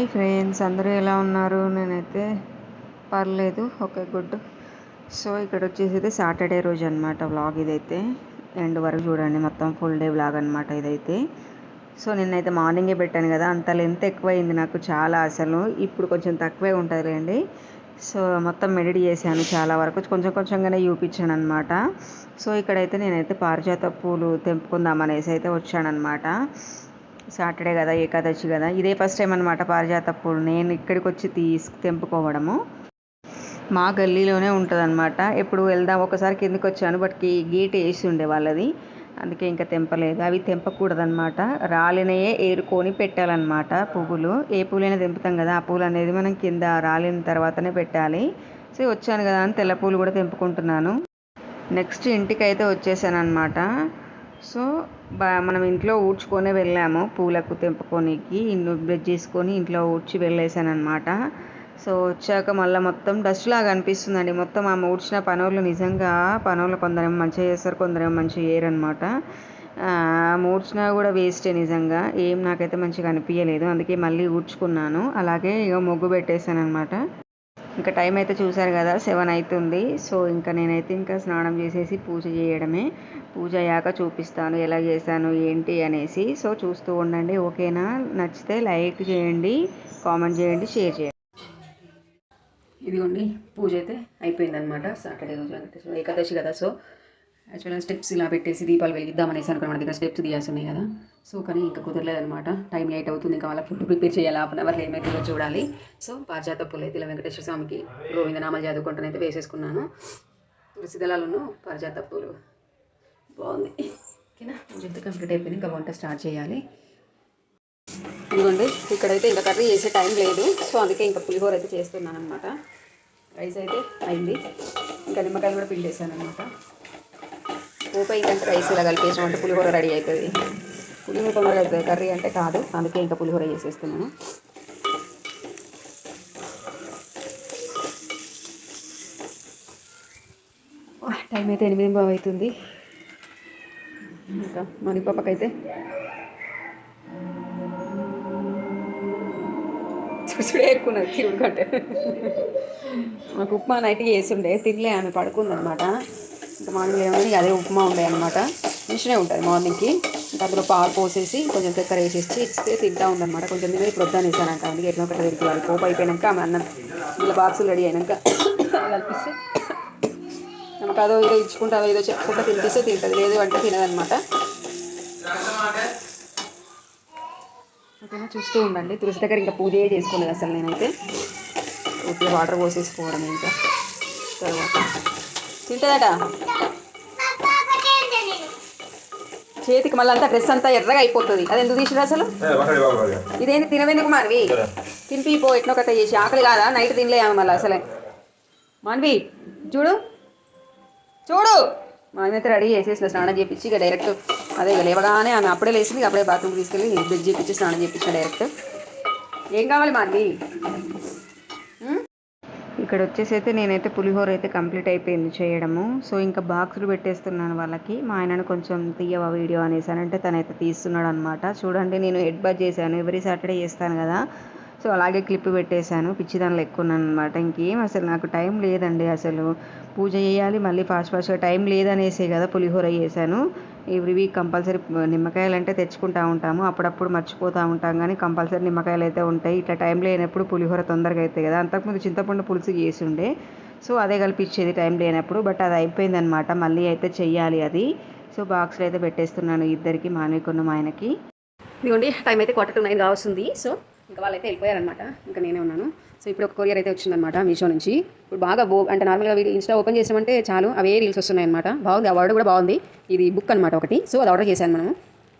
Hi friends అందరూ ఎలా ఉన్నారు? నేనైతే పర్లేదు ఓకే గుడ్. సో ఇక్కడ వచ్చేసి అయితే సాటర్డే రోజు అనమాట వ్లాగ్ ఇదైతే. ఎండ్ వరకు చూడండి మొత్తం ఫుల్ డే వ్లాగ్ అనమాట ఇదైతే. సో నిన్నైతే మార్నింగే పెట్టాను కదా అంత లెంత్ ఎక్కువైంది నాకు చాలా అసలు. ఇప్పుడు కొంచెం తక్కువే ఉంటుందిలేండి. సో మొత్తం మెడిట్ చేశాను చాలా వరకు కొంచెం కొంచెంగానే చూపించాను అనమాట సో ఇక్కడైతే నేనైతే పారిజాత పూలు తెంపుకుందాం అనేసి అయితే వచ్చానమాట సాటర్డే కదా ఏకాదశి కదా ఇదే ఫస్ట్ టైం అనమాట పారిజాత పూలు నేను ఇక్కడికి వచ్చి తీసుకు తెంపుకోవడము. మా గల్లీలోనే ఉంటుంది అనమాట ఎప్పుడు వెళ్దాం ఒకసారి కిందకి వచ్చాను బట్ గేట్ వేసి ఉండే వాళ్ళది. అందుకే ఇంకా తెంపలేదు. అవి తెంపకూడదనమాట రాలినయే ఏరుకొని పెట్టాలన్నమాట పువ్వులు. ఏ పూలైనా తెంపుతాం కదా ఆ పూలు అనేది మనం కింద రాలిన తర్వాతనే పెట్టాలి. సో వచ్చాను కదా అని తెల్ల పూలు కూడా తెంపుకుంటున్నాను. నెక్స్ట్ ఇంటికి అయితే వచ్చేసాను అనమాట సో మనం ఇంట్లో ఊడ్చుకొని వెళ్ళాము. పూలకు తెంపుకొనికి ఇల్లు బ్రష్ చేసుకొని ఇంట్లో ఊడ్చి వెళ్ళేసాను అనమాట సో వచ్చాక మళ్ళీ మొత్తం డస్ట్ లాగా అనిపిస్తుందండి. మొత్తం ఆమె ఊడ్చిన పనులు నిజంగా పనులు కొందరేమో మంచిగా చేస్తారు కొందరేమో మంచిగా చేయరనమాట ఊడ్చినా కూడా వేస్టే నిజంగా. ఏం నాకైతే మంచిగా అనిపించలేదు అందుకే మళ్ళీ ఊడ్చుకున్నాను. అలాగే ఇక ముగ్గు పెట్టేశాను అనమాట ఇంకా టైం అయితే చూశారు కదా సెవెన్ అవుతుంది సో ఇంకా నేనైతే ఇంకా స్నానం చేసేసి పూజ చేయడమే. పూజ అయ్యాక చూపిస్తాను ఎలా చేశాను ఏంటి అనేసి. సో చూస్తూ ఉండండి ఓకేనా? నచ్చితే లైక్ చేయండి కామెంట్ చేయండి షేర్ చేయండి. ఇదిగోండి పూజ అయితే అయిపోయిందనమాట సాటర్డే రోజు వెంకటేశ్వర ఏకాదశి కదా సో యాక్చువల్గా స్టెప్స్ ఇలా పెట్టేసి దీపాలు వెలిగిద్దాం అనేసి అనుకున్నాను మన దగ్గర స్టెప్స్ తీయాల్సి కదా. సో కానీ ఇంకా కుదరలేదనమాట టైం లేట్ అవుతుంది ఇంకా వాళ్ళ ఫుడ్ ప్రిపేర్ చేయాలి. హాఫ్ అన్ అవర్లో ఏమైతుందో చూడాలి. సో పారిజాత పూలు అయితే ఇలా వెంకటేశ్వర స్వామికి గోవిందనామాలు చదువుకుంటానైతే వేసేసుకున్నాను. తులసి దళాలను పారిజాత పూలు. బాగుంది. ఓకేనా? జుట్టు కంప్లీట్ అయిపోయింది. ఇంకా వంట స్టార్ట్ చేయాలి. ఇదిగోండి ఇక్కడైతే ఇంకా కర్రీ చేసే టైం లేదు. సో అందుకే ఇంకా పులిహోర అయితే చేస్తున్నాను అనమాట రైస్ అయితే అయింది. ఇంకా నిమ్మకాయలు కూడా పిండేసాను అనమాట పోప ఇంకంటే రైస్ ఇలా కలిపేసినామంటే పులిహోర రెడీ అవుతుంది పులిహోర తొందరగా కర్రీ అంటే కాదు. అందుకే ఇంకా పులిహోర చేసేస్తున్నాను. టైం అయితే ఎనిమిది బాగా అవుతుంది. ఇంకా మణి పాపకైతే చూసుడే ఎక్కువ నాకు కంటే మాకు ఉప్మా నైట్ చేసిండే తినలే ఆమె పడుకుందనమాట ఇంకా మార్నింగ్ లేవని అదే ఉప్మా ఉండే అనమాట మిషనే ఉంటుంది మార్నింగ్కి. ఇంకా అందులో పాలు పోసేసి కొంచెం చక్కెర వేసేసి ఇస్తే తింటా ఉందన్నమాట. కొంచెం తినే ఇప్పుడు వద్దాను వేసానంట అందుకే ఎట్లా ఒకటి తిరిగి పోపు అయిపోయాక ఆమె అన్నం ఇలా బాక్సులు రెడీ అయినాక కల్పిస్తే మనకు అదో ఏదో ఇచ్చుకుంటా అదో ఏదో చెప్పుకుంటా తినిపిస్తే తింటుంది. లేదు అంటే తినదనమాట ఓకేనా చూస్తూ ఉండండి. తులసి దగ్గర ఇంకా పూజే చేసుకోలేదు అసలు నేనైతే. ఊపిలో వాటర్ పోసేసుకోవడం ఇంకా. తర్వాత తింటుందట. చేతికి మళ్ళీ అంతా డ్రెస్ అంతా ఎర్రగా అయిపోతుంది. అది ఎందుకు తీసిరా అసలు ఇదేంటి తినవెందుకు మానవి? తినిపి పో ఎట్నో కట్ట చేసి. ఆకలి కాదా? నైట్ తినలేము మళ్ళీ అసలే మానవి చూడు. చూడు. మా అయితే రెడీ చేసేసిన స్నానం చేపించి ఇక డైరెక్ట్ అదే ఇక లేవగానే ఆమె అప్పుడే లేచింది అప్పుడే బాత్రూమ్ తీసుకెళ్ళి బ్రిడ్జ్ చేపించి స్నానం చేపించిన డైరెక్ట్ ఏం కావాలి మాది ఇక్కడ వచ్చేసి అయితే నేనైతే పులిహోర అయితే కంప్లీట్ అయిపోయింది చేయడము. సో ఇంకా బాక్సులు పెట్టేస్తున్నాను వాళ్ళకి. మా ఆయనను కొంచెం తీయవా వీడియో అనేసానంటే తనైతే తీస్తున్నాడు అనమాట చూడండి నేను హెడ్ బజ్ చేశాను. ఎవ్రీ సాటర్డే చేస్తాను కదా. సో అలాగే క్లిప్ పెట్టేశాను. పిచ్చి దానిలో ఎక్కున్నాను అనమాట ఇంకేం అసలు నాకు టైం లేదండి అసలు. పూజ చేయాలి మళ్ళీ ఫాస్ట్ ఫాస్ట్గా టైం లేదనేసే కదా పులిహోర చేశాను. ఎవ్రీ వీక్ కంపల్సరీ నిమ్మకాయలు అంటే తెచ్చుకుంటూ ఉంటాము. అప్పుడప్పుడు మర్చిపోతూ ఉంటాం కానీ కంపల్సరీ నిమ్మకాయలు అయితే ఉంటాయి. ఇట్లా టైం లేనప్పుడు పులిహోర తొందరగా అవుతాయి కదా. అంతకుముందు చింతపండు పులుసు చేసి ఉండే. సో అదే కల్పించేది టైం లేనప్పుడు. బట్ అది అయిపోయిందనమాట మళ్ళీ అయితే చెయ్యాలి అది. సో బాక్స్లో అయితే పెట్టేస్తున్నాను ఇద్దరికి మానవికున్న మా ఆయనకి. ఇదిగోండి టైం అయితే క్వార్టర్ నైన్ కావస్తుంది సో ఇంకా వాళ్ళైతే వెళ్ళిపోయారనమాట ఇంకా నేనే ఉన్నాను. సో ఇప్పుడు ఒక కొరియర్ అయితే వచ్చిందనమాట మీషో నుంచి. ఇప్పుడు బాగా బో అంటే నార్మల్గా వీడియో ఇన్స్టా ఓపెన్ చేసామంటే చాలు అవే రీల్స్ వస్తున్నాయి అనమాట బాగుంది ఆ వర్డ్ కూడా బాగుంది. ఇది బుక్ అనమాట ఒకటి. సో అది ఆర్డర్ చేశాను మనం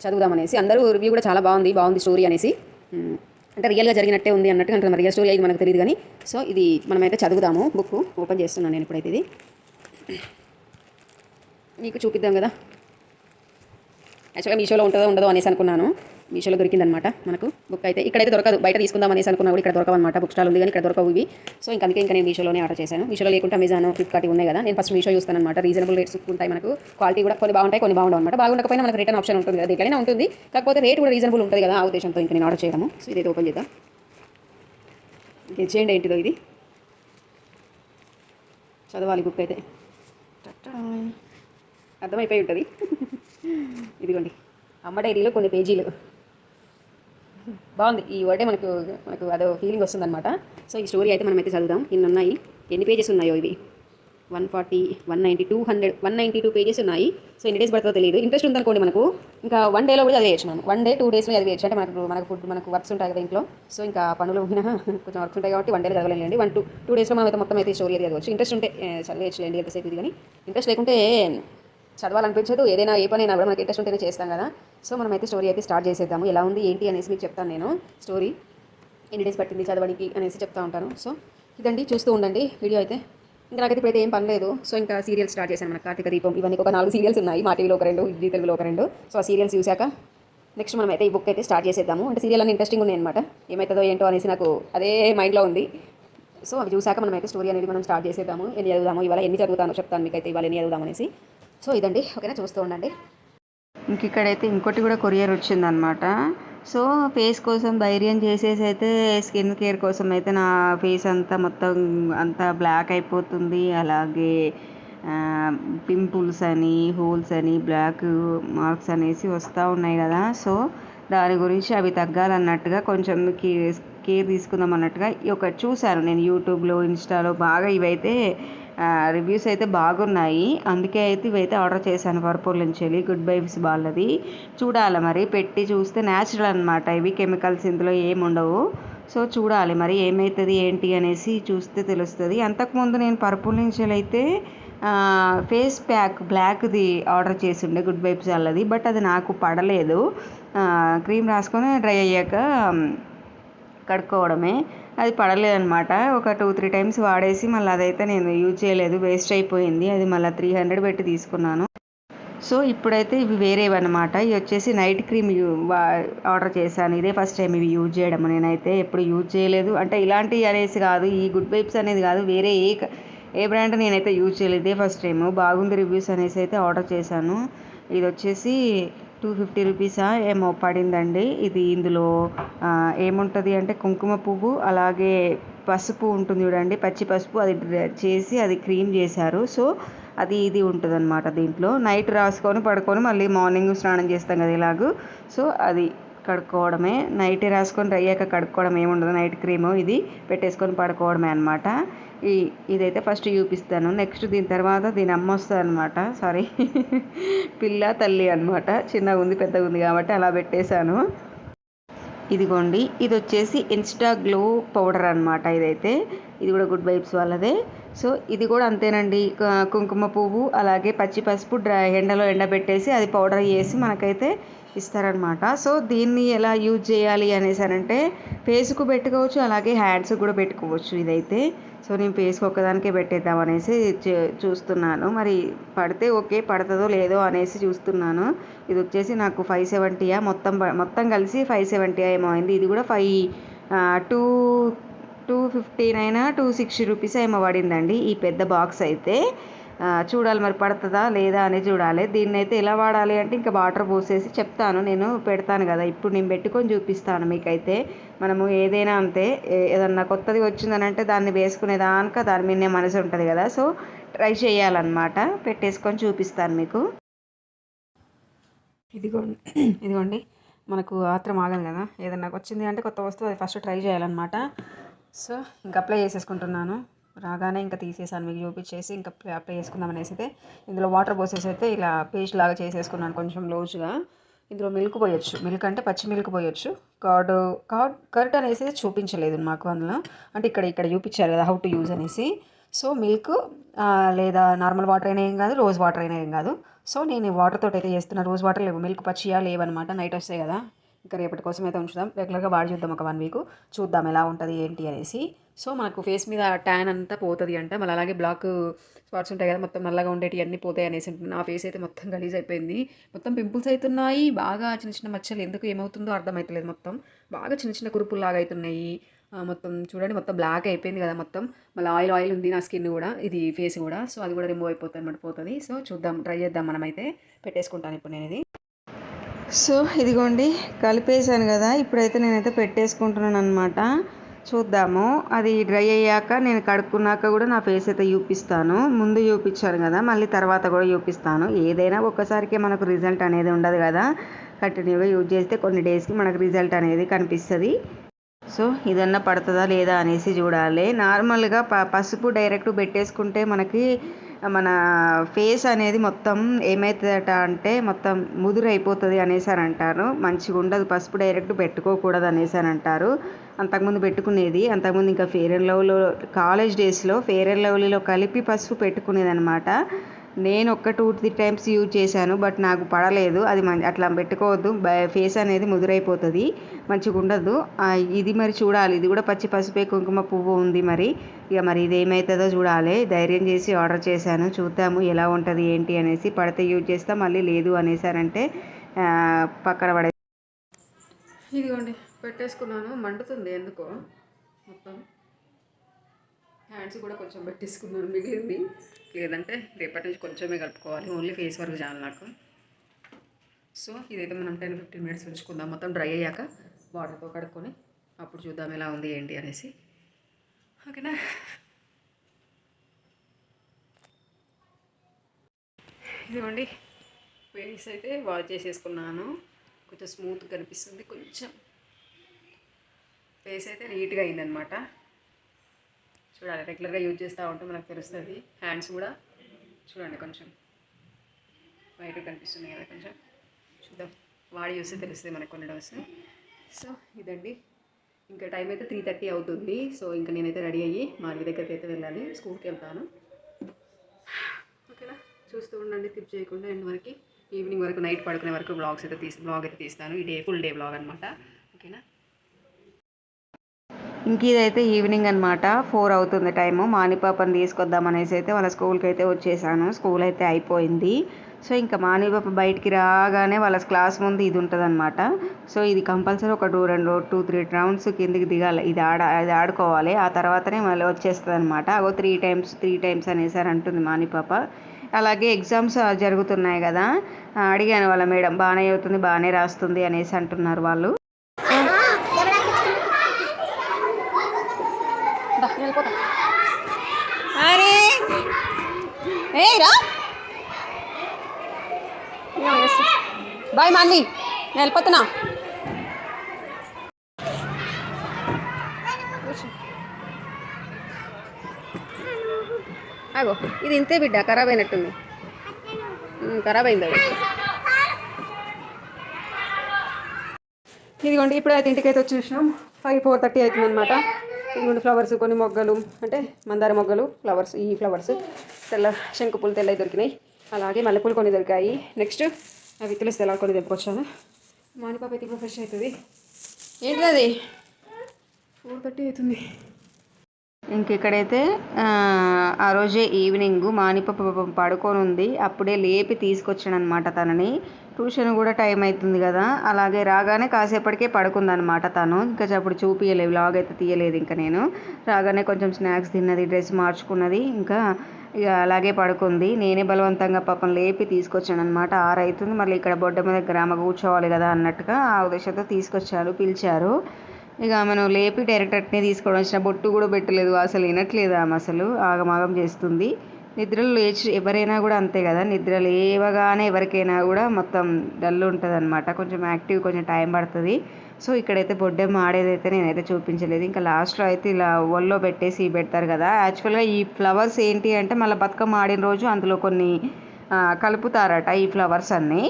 చదువుదామనేసి అందరూ రివ్యూ కూడా చాలా బాగుంది బాగుంది స్టోరీ అనేసి. అంటే రియల్గా జరిగినట్టే ఉంది అన్నట్టు అంటే మరి రియల్ స్టోరీ అయితే మనకు తెలియదు కానీ. సో ఇది మనమైతే చదువుదాము బుక్ ఓపెన్ చేస్తున్నాను నేను ఇప్పుడైతే ఇది. మీకు చూపిద్దాం కదా. యాక్చువల్గా మీషోలో ఉంటుందో ఉండదో అనేసి అనుకున్నాను. మీషోలో దొరికిందనమాట మనకు. బుక్ అయితే ఇక్కడైతే దొరకదు. బయట తీసుకుందాం అనేసి అనుకున్నా కూడా ఇక్కడ దొరకవన్నమాట. బుక్ స్టాల్ ఉంది కానీ ఇక్కడ దొరకవు ఇవి. సో ఇంకా అందుకే ఇంకా నేను మీషోలోనే ఆర్డర్ చేశాను. మీషోలో లేకుంటే అమెజాన్ ఫ్లిప్కార్ట్ ఉన్నాయి కదా. నేను ఫస్ట్ మీషో చూస్తాను అనమాట రీజనబుల్ రేట్స్ ఉంటాయి మనకు. క్వాలిటీ కూడా కొన్ని బాగుంటాయి కొన్ని బాగుండవు అనమాట బాగుండకపోయినా మనకు రిటర్న్ ఆప్షన్ ఉంటుంది కదా. దేనికైనా ఉంటుంది. కాకపోతే రేట్ కూడా రీజనబుల్ ఉంటుంది కదా ఆ ఉద్దేశంతో ఇంకా నేను ఆర్డర్ చేయడము. సో ఇదైతే ఓపెన్ చేద్దాం. ఇంకేం చేయండి ఏంటిదో ఇది? చదవాలి బుక్ అయితే. అర్థమైపోయి ఉంటుంది. ఇదిగోండి. అమ్మ డైరీలో కొన్ని పేజీలు. బాగుంది. ఈ వర్డే మనకు మనకు అదో ఫీలింగ్ వస్తుందన్నమాట. సో ఈ స్టోరీ అయితే మనం అయితే చదువుదాం. ఇన్ని ఉన్నాయి? ఎన్ని పేజెస్ ఉన్నాయో ఇవి? One forty one ninety two hundred one ninety two pages ఉన్నాయి. సో ఎన్ని డేస్ పడుతుందో తెలియదు ఇంట్రెస్ట్ ఉందనుకోండి మనకు. ఇంకా వన్ డేలో కూడా చదివేయచ్చు మనం. వన్ డే టూ డేస్లో చదివేయచ్చు. అంటే మనకు మనకు ఫుడ్ మనకు వర్క్స్ ఉంటాయి కదా ఇంట్లో. సో ఇంకా పనులు ఉన్నా కొంచెం వర్క్స్ ఉంటాయి కాబట్టి వన్ డేలో చదవలేండి వన్ టూ టూ డేస్లో మనం అయితే మొత్తం అయితే స్టోరీ అది చదవచ్చు. ఇంట్రెస్ట్ ఉంటే చదివేయచ్చు లేండి ఎంతసేపు ఇది కానీ. ఇంట్రెస్ట్ లేకుంటే చదవాలనిపించదు. ఏదైనా ఏ పని అయినా కూడా మనకి ఇంట్రెస్ట్ ఉంటేనే చేస్తాం కదా. సో మనం అయితే స్టోరీ అయితే స్టార్ట్ చేసేద్దాము. ఎలా ఉంది ఏంటి అనేసి మీకు చెప్తాను నేను. స్టోరీ ఎన్ని డేస్ పట్టింది చదవడానికి అనేసి చెప్తా ఉంటాను. సో ఇదండి. చూస్తూ ఉండండి వీడియో అయితే. ఇంకా నాకైతే ఇప్పుడైతే ఏం పని లేదు. సో ఇంకా సీరియల్ స్టార్ట్ చేశాను మన కార్తీక దీపం. ఇవన్నీ ఒక నాలుగు సీరియల్స్ ఉన్నాయి. మా టీవీలో ఒక రెండు జీ తెలుగులో ఒక రెండు. సో ఆ సీరియల్స్ చూశాక నెక్స్ట్ మనం అయితే ఈ బుక్ అయితే స్టార్ట్ చేసేద్దాము. అంటే సీరియల్ అన్ని ఇంట్రెస్టింగ్ ఉన్నాయి అనమాట. ఏమవుతుందో ఏంటో అనేసి నాకు అదే మైండ్లో ఉంది. సో అవి చూశాక మనం అయితే స్టోరీ అనేది మనం స్టార్ట్ చేసేద్దాము. ఎన్ని చదువుదాము ఇవాళ ఎన్ని చదువుతానో చెప్తాను మీకు అయితే ఇవాళ ఎన్ని చదువుదాం అనేసి. సో ఇదండి ఓకేనా? చూస్తూ ఉండండి. ఇంక ఇక్కడైతే ఇంకోటి కూడా కొరియర్ వచ్చిందనమాట సో ఫేస్ కోసం ధైర్యం చేసేసి అయితే స్కిన్ కేర్ కోసం అయితే నా ఫేస్ అంతా మొత్తం అంతా బ్లాక్ అయిపోతుంది. అలాగే పింపుల్స్ అని హోల్స్ అని బ్లాక్ మార్క్స్ అనేసి వస్తూ ఉన్నాయి కదా. సో దాని గురించి అవి తగ్గాలన్నట్టుగా కొంచెం కేర్ తీసుకుందాం అన్నట్టుగా ఈ ఒక చూశాను నేను యూట్యూబ్లో ఇన్స్టాలో బాగా ఇవైతే రివ్యూస్ అయితే బాగున్నాయి. అందుకే అయితే ఇవైతే ఆర్డర్ చేశాను పర్పూర్ నుంచి వెళ్ళి గుడ్ బైబ్స్ వాళ్ళది. చూడాలి మరి పెట్టి చూస్తే న్యాచురల్ అనమాట ఇవి కెమికల్స్ ఇందులో ఏముండవు సో చూడాలి మరి ఏమవుతుంది ఏంటి అనేసి చూస్తే తెలుస్తుంది. అంతకుముందు నేను పర్పుల్ నుంచి అయితే ఫేస్ ప్యాక్ బ్లాక్ది ఆర్డర్ చేసి ఉండే గుడ్ వైబ్స్ వాళ్ళది. బట్ అది నాకు పడలేదు. క్రీమ్ రాసుకొని డ్రై అయ్యాక కడుక్కోవడమే. అది పడలేదన్నమాట. ఒక టూ త్రీ టైమ్స్ వాడేసి మళ్ళీ అదైతే నేను యూజ్ చేయలేదు. వేస్ట్ అయిపోయింది. అది మళ్ళీ త్రీ హండ్రెడ్ పెట్టి తీసుకున్నాను. సో ఇప్పుడైతే ఇవి వేరేవి అనమాట ఇవి వచ్చేసి నైట్ క్రీమ్ ఆర్డర్ చేశాను. ఇదే ఫస్ట్ టైం ఇవి యూజ్ చేయడం. నేనైతే ఎప్పుడు యూజ్ చేయలేదు. అంటే ఇలాంటివి అనేసి కాదు. ఈ గుడ్ వైబ్స్ అనేది కాదు. వేరే ఏ ఏ బ్రాండ్ నేనైతే యూజ్ చేయలేదు. ఇదే ఫస్ట్ టైం బాగుంది రివ్యూస్ అనేసి అయితే ఆర్డర్ చేశాను. ఇది వచ్చేసి టూ ఫిఫ్టీ రూపీసా ఏమో పడిందండి. ఇది ఇందులో ఏముంటుంది అంటే కుంకుమ పువ్వు అలాగే పసుపు ఉంటుంది చూడండి పచ్చి పసుపు అది చేసి అది క్రీమ్ చేశారు. సో అది ఇది ఉంటుంది అనమాట దీంట్లో. నైట్ రాసుకొని పడుకొని మళ్ళీ మార్నింగ్ స్నానం చేస్తాం కదా ఇలాగూ. సో అది కడుక్కోవడమే. నైట్ రాసుకొని డ్రై అయ్యాక కడుక్కోవడం ఏముండదు. నైట్ క్రీమ్ ఇది పెట్టేసుకొని పడుకోవడమే అనమాట ఈ ఇదైతే ఫస్ట్ చూపిస్తాను నెక్స్ట్ దీని తర్వాత దీని అమ్మ వస్తుంది అనమాట సారీ. పిల్ల తల్లి అనమాట చిన్నగా ఉంది పెద్దగా ఉంది కాబట్టి అలా పెట్టేశాను. ఇదిగోండి. ఇది వచ్చేసి ఇన్స్టా గ్లో పౌడర్ అనమాట ఇదైతే. ఇది కూడా గుడ్ వైబ్స్ వాళ్ళదే. సో ఇది కూడా అంతేనండి. కుంకుమ పువ్వు అలాగే పచ్చి పసుపు డ్రై ఎండలో ఎండబెట్టేసి అది పౌడర్ చేసి మనకైతే ఇస్తారనమాట. సో దీన్ని ఎలా యూజ్ చేయాలి అనేసి అంటే ఫేస్కు పెట్టుకోవచ్చు అలాగే హ్యాండ్స్కి కూడా పెట్టుకోవచ్చు ఇదైతే. సో నేను ఫేస్కి ఒక్కదానికే పెట్టేద్దాం అనేసి చూస్తున్నాను. మరి పడితే ఓకే పడుతుందో లేదో అనేసి చూస్తున్నాను. ఇది వచ్చేసి నాకు ఫైవ్ సెవెంటీయా? మొత్తం మొత్తం కలిసి ఫైవ్ సెవెంటీ ఏమో అయింది. ఇది కూడా ఫైవ్ టూ టూ ఫిఫ్టీ అయినా టూ సిక్స్టీ రూపీస్ ఏమో పడిందండి. ఈ పెద్ద బాక్స్ అయితే. చూడాలి మరి పడుతుందా లేదా అని చూడాలి. దీన్ని అయితే ఎలా వాడాలి అంటే ఇంకా వాటర్ పోసేసి చెప్తాను. నేను పెడతాను కదా. ఇప్పుడు నేను పెట్టుకొని చూపిస్తాను మీకైతే. మనము ఏదైనా అంతే. ఏదన్నా కొత్తది వచ్చిందని అంటే దాన్ని వేసుకునేదానిక దాని మీదనే మనసు ఉంటుంది కదా. సో ట్రై చేయాలన్నమాట. పెట్టేసుకొని చూపిస్తాను మీకు. ఇదిగోండి. ఇదిగోండి. మనకు ఆత్రం ఆగదు కదా. ఏదన్నా వచ్చింది అంటే కొత్త వస్తువు అది ఫస్ట్ ట్రై చేయాలన్నమాట. సో ఇంకా అప్లై చేసేసుకుంటున్నాను. రాగానే ఇంకా తీసేసాను మీకు చూపించేసి ఇంకా అప్లై చేసుకుందాం అనేసి అయితే ఇందులో వాటర్ పోసేసి అయితే ఇలా పేస్ట్ లాగా చేసేసుకున్నాను కొంచెం లోజుగా. ఇందులో మిల్క్ పోయొచ్చు. మిల్క్ అంటే పచ్చి మిల్క్ పోయొచ్చు. కర్డ్ కర్డ్ కర్డ్ అనేసి చూపించలేదు మాకు అందులో. అంటే ఇక్కడ ఇక్కడ చూపించారు కదా హౌ టు యూజ్ అనేసి. సో మిల్క్ లేదా నార్మల్ వాటర్ అయినా ఏం కాదు రోజ్ వాటర్ అయినా ఏం కాదు. సో నేను వాటర్ తోటి అయితే చేస్తున్నా. రోజ్ వాటర్ లేవు. మిల్క్ పచ్చియా లేవన్నమాట. నైట్ వస్తాయి కదా. ఇంకా రేపటి కోసం అయితే ఉంచుదాం. రెగ్యులర్గా వాడి చూద్దాం ఒక వన్ వీక్. చూద్దాం ఎలా ఉంటుంది ఏంటి అనేసి. సో మనకు ఫేస్ మీద ట్యాన్ అంతా పోతుంది అంట. మళ్ళీ అలాగే బ్లాక్ స్పాట్స్ ఉంటాయి కదా మొత్తం నల్లగా ఉండేటి అన్నీ పోతాయి అనేసి అంటున్నా. నా ఫేస్ అయితే మొత్తం గలీజ్ అయిపోయింది. మొత్తం పింపుల్స్ అవుతున్నాయి బాగా చిన్న చిన్న మచ్చలు ఎందుకు ఏమవుతుందో అర్థమవుతలేదు మొత్తం. బాగా చిన్న చిన్న కురుపులు లాగా అవుతున్నాయి మొత్తం చూడండి మొత్తం బ్లాక్ అయిపోయింది కదా మొత్తం. మళ్ళీ ఆయిల్ ఆయిల్ ఉంది నా స్కిన్ కూడా ఇది ఫేస్ కూడా. సో అది కూడా రిమూవ్ అయిపోతుంది అనమాట పోతుంది. సో చూద్దాం ట్రై చేద్దాం మనమైతే. పెట్టేసుకుంటాను ఇప్పుడు నేను ఇది సో ఇదిగోండి కలిపేసాను కదా. ఇప్పుడైతే నేనైతే పెట్టేసుకుంటున్నాను అనమాట చూద్దాము. అది డ్రై అయ్యాక నేను కడుక్కున్నాక కూడా నా ఫేస్ అయితే చూపిస్తాను. ముందు చూపించాను కదా మళ్ళీ తర్వాత కూడా చూపిస్తాను. ఏదైనా ఒక్కసారికే మనకు రిజల్ట్ అనేది ఉండదు కదా. కంటిన్యూగా యూజ్ చేస్తే కొన్ని డేస్కి మనకు రిజల్ట్ అనేది కనిపిస్తుంది. సో ఇదన్నా పడుతుందా లేదా అనేసి చూడాలి. నార్మల్గా ప పసుపు డైరెక్ట్ పెట్టేసుకుంటే మనకి మన ఫేస్ అనేది మొత్తం ఏమవుతుందట అంటే మొత్తం ముదురైపోతుంది అనేసి అని అంటారు మంచిగా ఉండదు పసుపు డైరెక్ట్ పెట్టుకోకూడదు అనేసి అని అంటారు అంతకుముందు పెట్టుకునేది అంతకుముందు ఇంకా ఫేర్ అండ్ లవ్లీలో కాలేజ్ డేస్లో ఫేర్ అండ్ లవ్లీలో కలిపి పసుపు పెట్టుకునేది అనమాట నేను ఒక్క టూ త్రీ టైమ్స్ యూజ్ చేశాను బట్ నాకు పడలేదు. అది మం అట్లా పెట్టుకోవద్దు. ఫేస్ అనేది ముదురైపోతుంది. మంచిగా ఉండదు. ఇది మరి చూడాలి. ఇది కూడా పచ్చి పసుపే కుంకుమ పువ్వు ఉంది మరి. ఇక మరి ఇది ఏమవుతుందో చూడాలి. ధైర్యం చేసి ఆర్డర్ చేశాను. చూద్దాము ఎలా ఉంటుంది ఏంటి అనేసి పడితే యూజ్ చేస్తా మళ్ళీ లేదు అనేసారంటే పక్కన పడే ఇదిగోండి పెట్టేసుకున్నాను. మండుతుంది ఎందుకో? మొత్తం. హ్యాండ్స్ కూడా కొంచెం పెట్టేసుకున్నాను మిగిలింది. లేదంటే రేపటి నుంచి కొంచెమే కలుపుకోవాలి. ఓన్లీ ఫేస్ వరకు చాలు నాకు. సో ఇదైతే మనం టెన్ ఫిఫ్టీన్ మినిట్స్ ఉంచుకుందాం. మొత్తం డ్రై అయ్యాక వాటర్తో కడుక్కొని అప్పుడు చూద్దాం ఎలా ఉంది ఏంటి అనేసి. ఓకేనా? ఇదిగోండి. ఫేస్ అయితే వాష్ చేసేసుకున్నాను. కొంచెం స్మూత్ కనిపిస్తుంది. కొంచెం. ఫేస్ అయితే నీట్గా అయిందనమాట చూడాలి రెగ్యులర్గా యూజ్ చేస్తూ ఉంటే మనకు తెలుస్తుంది. హ్యాండ్స్ కూడా చూడండి కొంచెం. వైట్ కనిపిస్తుంది కదా కొంచెం. చూద్దాం. వాడి చూస్తే తెలుస్తుంది మనకు కొన్ని డోస్ సో ఇదండి. ఇంకా టైం అయితే త్రీ థర్టీ అవుతుంది. సో ఇంకా నేనైతే రెడీ అయ్యి మావి దగ్గరికి అయితే వెళ్ళాలి. స్కూల్కి వెళ్తాను. ఓకేనా? చూస్తూ ఉండండి స్కిప్ చేయకుండా ఎండ్ వరకు. ఈవినింగ్ వరకు నైట్ పడుకునే వరకు బ్లాగ్స్ అయితే తీసి బ్లాగ్ అయితే తీస్తాను. ఈ డే ఫుల్ డే బ్లాగ్ అనమాట ఓకేనా? ఇంక ఇదైతే ఈవినింగ్ అనమాట ఫోర్ అవుతుంది టైము. మానిపాపని తీసుకొద్దాం అనేసి అయితే వాళ్ళ స్కూల్కి అయితే వచ్చేసాను. స్కూల్ అయితే అయిపోయింది. సో ఇంకా మానిపాప బయటికి రాగానే వాళ్ళ క్లాస్ ముందు ఇది ఉంటుంది అనమాట సో ఇది కంపల్సరీ ఒక టూ రెండు టూ త్రీ రౌండ్స్ కిందికి దిగాలి. ఇది ఆడ ఇది ఆడుకోవాలి. ఆ తర్వాతనే మళ్ళీ వచ్చేస్తుంది అనమాట అగో త్రీ టైమ్స్ త్రీ టైమ్స్ అనేసారి అంటుంది మానిపాప అలాగే ఎగ్జామ్స్ జరుగుతున్నాయి కదా. అడిగాను వాళ్ళ మేడం బాగానే అవుతుంది బాగానే రాస్తుంది అనేసి అంటున్నారు వాళ్ళు. అరే! ఏ రా! బాయ్ మళ్ళీ నేను వెళ్ళిపోతున్నా. అగో ఇది ఇంతే బిడ్డ ఖరాబ్ అయినట్టుంది. ఖరాబ్ అయింది అది. ఇదిగోండి ఇప్పుడైతే అయితే ఇంటికైతే వచ్చేసినాం ఫైవ్ ఫోర్ థర్టీ అవుతుంది అనమాట ఇదిగోండి ఫ్లవర్స్ కొన్ని మొగ్గలు అంటే మందార మొగ్గలు ఫ్లవర్స్ ఈ ఫ్లవర్స్ తెల్ల శంకుపూలు తెల్లవి దొరికినాయి. అలాగే మల్లెపూలు కొన్ని దొరికాయి. నెక్స్ట్ అవి తెలిస్తే ఎలా కొన్ని తెప్పుకొచ్చాను మానిపాప అయితే ఇప్పుడు ఫ్రెష్ అవుతుంది ఏంటిది అది? ఫోర్ థర్టీ అవుతుంది. ఇంక ఇక్కడైతే ఆ, రోజే ఈవినింగ్ మానిప పడుకొని ఉంది. అప్పుడే లేపి తీసుకొచ్చాను అనమాట తనని. ట్యూషన్ కూడా టైం అవుతుంది కదా. అలాగే రాగానే కాసేపటికే పడుకుందనమాట తను. ఇంకా అప్పుడు చూపించలేదు వ్లాగ్ అయితే తీయలేదు ఇంకా నేను. రాగానే కొంచెం స్నాక్స్ తిన్నది డ్రెస్ మార్చుకున్నది ఇంకా ఇక అలాగే పడుకుంది. నేనే బలవంతంగా పాపం లేపి తీసుకొచ్చాను అనమాట ఆరైతుంది మళ్ళీ ఇక్కడ బొడ్డ మీద గ్రామ కూర్చోవాలి కదా అన్నట్టుగా ఆ ఉద్దేశంతో తీసుకొచ్చారు పిలిచారు. ఇక ఆమెను లేపి డైరెక్ట్ అట్నే తీసుకోవడం వచ్చిన. బొట్టు కూడా పెట్టలేదు అసలు వినట్లేదు ఆమె అసలు. ఆగమాగం చేస్తుంది. నిద్రలు లేచి ఎవరైనా కూడా అంతే కదా నిద్ర లేవగానే ఎవరికైనా కూడా మొత్తం డల్ ఉంటుంది అనమాట కొంచెం యాక్టివ్ కొంచెం టైం పడుతుంది. సో ఇక్కడైతే బొడ్డెమ్మ ఆడేదైతే నేనైతే చూపించలేదు. ఇంకా లాస్ట్లో అయితే ఇలా ఒళ్ళో పెట్టేసి పెడతారు కదా. యాక్చువల్గా ఈ ఫ్లవర్స్ ఏంటి అంటే మళ్ళీ బతుకమ్మ ఆడిన రోజు అందులో కొన్ని కలుపుతారట ఈ ఫ్లవర్స్ అన్నీ.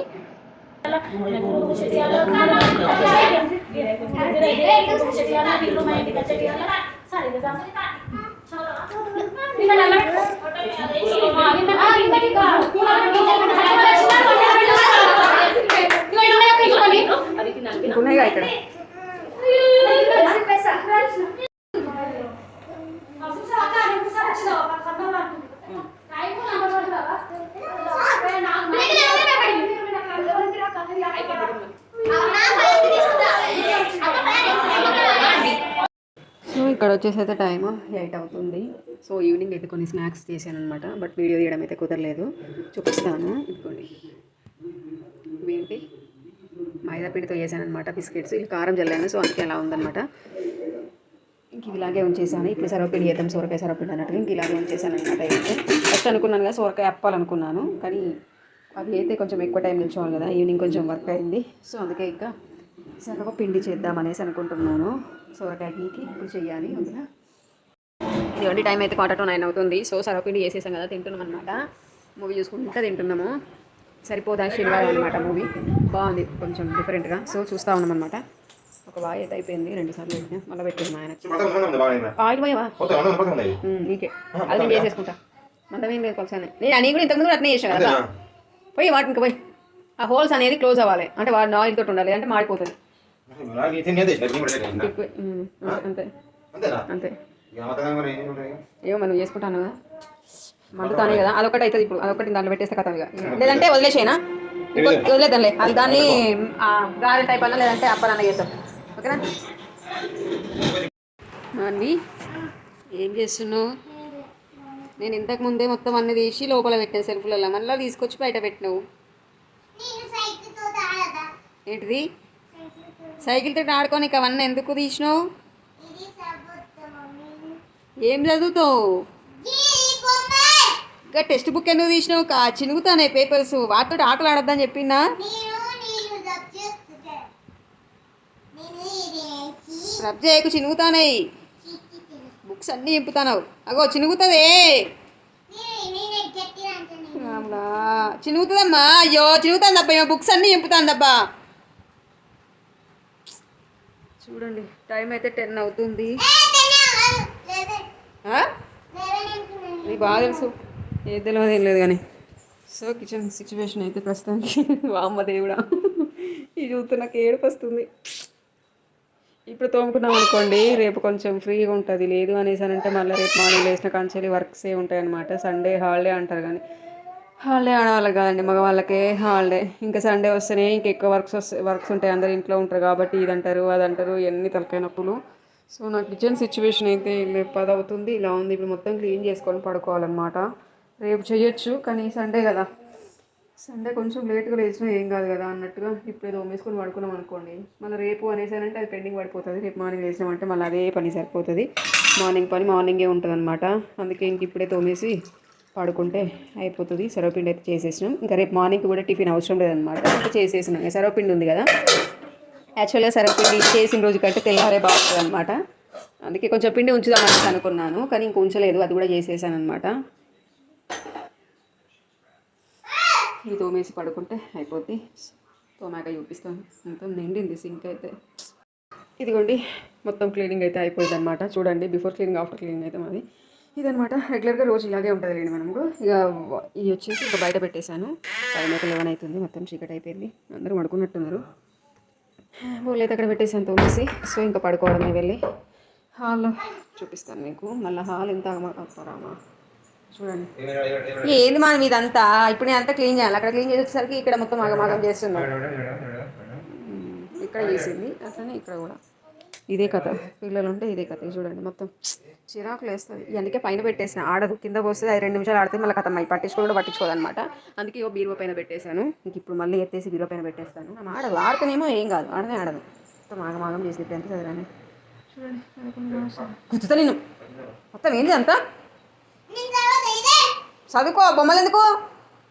ఇంకున్నాయిగా ఇక్కడ సో ఇక్కడ వచ్చేసి అయితే టైం ఎయిట్ అవుతుంది. సో ఈవినింగ్ అయితే కొన్ని స్నాక్స్ చేశాను అనమాట బట్ వీడియో తీయడం అయితే కుదరలేదు. చూపిస్తాను. ఇదిగోండి. ఇవేంటి? మైదాపిండితో చేశాను అనమాట బిస్కెట్స్. ఇది కారం చల్లాను సో అందుకే అలా ఉందన్నమాట. ఇంక ఇలాగే ఉంచేసాను ఇప్పుడు సరవపిండి చేద్దాం సొరకాయ సరవపిండి అన్నట్టుగా ఇంక ఇలాగే ఉంచేసాను అనమాట అయితే. ఫస్ట్ అనుకున్నాను కదా సొరకాయ అప్పాలనుకున్నాను. కానీ అవి అయితే కొంచెం ఎక్కువ టైం నిల్చోవాలి కదా ఈవినింగ్ కొంచెం వర్క్ అయింది. సో అందుకే ఇంకా సరవ పిండి చేద్దామనేసి అనుకుంటున్నాను. సొరకాయకి ఇప్పుడు చెయ్యాలి అందులో ఇదిగోండి టైం అయితే క్వార్టర్ టు నైన్ అవుతుంది. సో సర్వపిండి చేసేసాం కదా తింటున్నాం అనమాట మూవీ చూసుకుంటూ తింటున్నాము. సరిపోదా శనివారం అనమాట మూవీ బాగుంది కొంచెం డిఫరెంట్గా సో చూస్తూ ఉన్నాం అనమాట ఒక వాయి అయితే అయిపోయింది రెండు సార్లు పెట్టినా. మళ్ళీ పెట్టాను ఉంది బాగా ఆయిల్ పోయావా నీకే. అది నేను చేసేసుకుంటా. మందం ఏం లేదు కొలసానే. నేను అని కూడా ఇంతకుముందు అట్నే చేసాను కదా. పోయి వాటి ఇంకా పోయి. ఆ హోల్స్ అనేది క్లోజ్ అవ్వాలి. అంటే వాడిని ఆయిల్ తోటి ఉండాలి అంటే మాడిపోతుంది. అంతే. అంతే. ఏమో మనం చేసుకుంటాను కదా. మండుతానే కదా. అదొకటి అవుతుంది ఇప్పుడు. అదొకటి దాంట్లో పెట్టేస్తే కథ ఇక. లేదంటే వదిలేసేనా ఇంకో వదిలేద్దాంలే అది దాన్ని ఆ, గారెల టైప్ అన్న లేదంటే అప్పలన్న చేద్దాం. ఓకేనా? అన్నీ ఏం చేస్తున్నావు? నేను ఇంతకు ముందే మొత్తం అన్ని తీసి లోపల పెట్టాను సెల్ఫ్లలో మళ్ళీ తీసుకొచ్చి బయట పెట్టినావు. ఏంటిది? సైకిల్ తోటి ఆడుకోనికి అవన్నీ ఎందుకు తీసినావు? ఏం చదువుతావు? ఇంకా టెక్స్ట్ బుక్ ఎందుకు తీసినావు? కా చినుగుతానే పేపర్స్. వాటితో ఆటలు ఆడొద్దని చెప్పినా రబ్ చేయకు చినుగుతానాయి బుక్స్ అన్నీ ఇంపుతానావు. అగో చినుగుతుంది. చినుగుతుందమ్మా? అయ్యో చినుగుతుందబ్బా. ఏమో బుక్స్ అన్నీ ఇంపుతాందబ్బా. చూడండి టైం అయితే టెన్ అవుతుంది ఆ? నీకు బాగా తెలుసు. ఏది తెలియదు ఏం లేదు కానీ. సో కిచెన్ సిచ్యువేషన్ అయితే ప్రస్తుతానికి వామ్మ దేవుడా. ఇది చూస్తే నాకు ఏడుపు వస్తుంది ఇప్పుడు తోముకున్నాం అనుకోండి రేపు కొంచెం ఫ్రీగా ఉంటుంది. లేదు అనేసి అని అంటే మళ్ళీ రేపు మార్నింగ్ లేచిన కాంచెల్లి వర్క్స్ ఏ ఉంటాయి అనమాట సండే హాలిడే అంటారు కానీ. హాలిడే ఆడవాళ్ళకి కాదండి మగవాళ్ళకే హాలిడే ఇంకా సండే వస్తేనే ఇంకా ఎక్కువ వర్క్స్ వస్తాయి వర్క్స్ ఉంటాయి. అందరు ఇంట్లో ఉంటారు కాబట్టి ఇది అంటారు అది అంటారు ఎన్ని తలకాయ నొప్పులు. సో నా కిచెన్ సిచ్యువేషన్ అయితే పది అవుతుంది ఇలా ఉంది. ఇప్పుడు మొత్తం క్లీన్ చేసుకొని పడుకోవాలన్నమాట. రేపు చేయొచ్చు కానీ సండే కదా. సండే కొంచెం లేట్గా లేచినా ఏం కాదు కదా అన్నట్టుగా ఇప్పుడే దోమేసుకొని పడుకున్నాం అనుకోండి. మళ్ళీ రేపు అనేసానంటే అది పెండింగ్ పడిపోతుంది. రేపు మార్నింగ్ లేచినామంటే మళ్ళీ అదే పని సరిపోతుంది. మార్నింగ్ పని మార్నింగే ఉంటుంది అనమాట అందుకే ఇంక ఇప్పుడే తోమేసి పడుకుంటే అయిపోతుంది. సర్వపిండి అయితే చేసేసినాం. ఇంకా రేపు మార్నింగ్ కూడా టిఫిన్ అవసరం లేదనమాట ఇంకా చేసేసినాం. ఇంకా సర్వపిండి ఉంది కదా. యాక్చువల్గా సర్వపిండి చేసిన రోజు కంటే తెల్లారే బాగుంటుంది అనమాట అందుకే కొంచెం పిండి ఉంచుదాం అనుకున్నాను కానీ ఇంక ఉంచలేదు అది కూడా చేసేసాను అనమాట ఇది తోమేసి పడుకుంటే అయిపోద్ది. తోమాక చూపిస్తాను. మొత్తం నిండింది సింక్ అయితే. ఇదిగోండి మొత్తం క్లీనింగ్ అయితే అయిపోయింది అనమాట చూడండి బిఫోర్ క్లీనింగ్ ఆఫ్టర్ క్లీనింగ్ అయితే మాది. ఇదనమాట రెగ్యులర్గా రోజు ఇలాగే ఉంటుంది లేండి మనము ఇక ఇవి వచ్చేసి ఇంకా బయట పెట్టేశాను. టైం అయితే లెవెన్ అవుతుంది మొత్తం చీకటి అయిపోయింది. అందరూ పడుకున్నట్టున్నారు బోల్ అయితే అక్కడ పెట్టేసాను తోమేసి. సో ఇంకా పడుకోవడమే వెళ్ళి. హాల్లో చూపిస్తాను మీకు. మళ్ళీ హాల్ ఎంత రామా చూడండి. ఏంది మనం ఇదంతా ఇప్పుడు నేను అంతా క్లీన్ చేయాలి. అక్కడ క్లీన్ చేసేసరికి ఇక్కడ మొత్తం ఆగమాగం చేస్తున్నాం. ఉమ్, ఇక్కడ చేసింది. అట్లనే ఇక్కడ కూడా. ఇదే కథ. పిల్లలు ఉంటే ఇదే కథ. చూడండి మొత్తం. చిరాకులు వేస్తుంది అందుకే పైన పెట్టేసిన. ఆడదు. కింద పోస్తే అది రెండు నిమిషాలు ఆడితే మళ్ళీ కథ అయి పట్టించుకో కూడా పట్టించుకోదు అనమాట అందుకే ఇగో బీరువా పైన పెట్టేశాను. ఇంక ఇప్పుడు మళ్ళీ ఎత్తేసి బీరువా పైన పెట్టేస్తాను. ఆమె ఆడదు. ఆడితేనేమో ఏం కాదు. ఆడనే ఆడదు. మొత్తం ఆగమాగం చేసి ఎంత చదివాను. చూడండి. గుర్తుతా నేను మొత్తం ఏంటి అంతా? చదువుకో. బొమ్మలు ఎందుకు?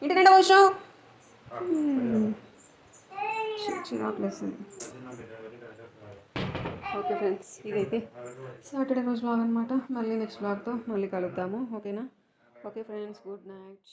ఇంటి నిండా వచ్చినావు చిరాకులు వేస్తుంది ఓకే ఫ్రెండ్స్ ఇదైతే సాటర్డే రోజు బ్లాగ్ అనమాట మళ్ళీ నెక్స్ట్ బ్లాగ్తో మళ్ళీ కలుద్దాము ఓకేనా? Okay friends good night.